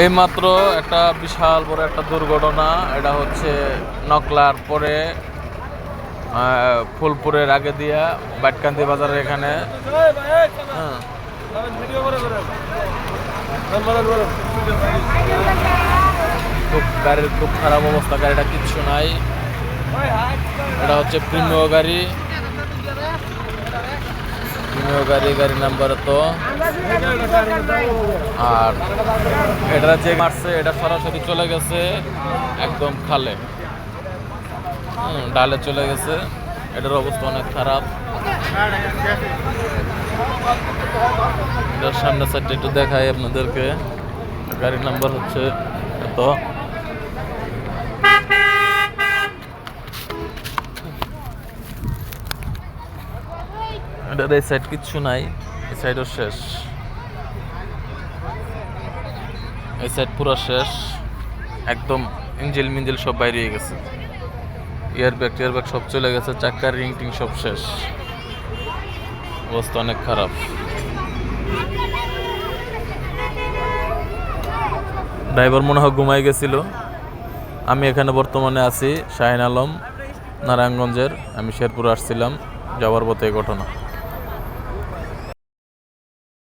এই মাত্র একটা বিশাল বড় একটা দুর্ঘটনা, এটা হচ্ছে নকলার পরে ফুলপুরের আগে দিয়া বাটকান্দি বাজারের এখানে। খুব গাড়ির খুব খারাপ অবস্থা, গাড়িটা কিচ্ছু নাই। এটা হচ্ছে প্রিমিয় গাড়ি। প্রিমিয় গাড়ি গাড়ি নাম্বার তো। আর এটা যে মারছে, এটা সরাসরি চলে গেছে একদম খালে। ডালে চলে গেছে। এটার অবস্থা অনেক খারাপ। এটার সামনের সাইডটা একটু দেখাই আপনাদেরকে। গাড়ির নাম্বার হচ্ছে এত। এটার এই সাইড কিচ্ছু নাই, এই সাইডও শেষ। এই সাইড পুরো শেষ। একদম ইঞ্জিল মিঞ্জিল সব বাইরে গেছে। ইয়ার ব্যাগ টিয়ার ব্যাগ সব চলে গেছে চাক্কার রিং টিং সব শেষ। অবস্থা অনেক খারাপ। ড্রাইভার মনে হয় ঘুমাই গেছিল। আমি এখানে বর্তমানে আছি, শাহিন আলম, নারায়ণগঞ্জের। আমি শেরপুর আসছিলাম, যাওয়ার পথে ঘটনা।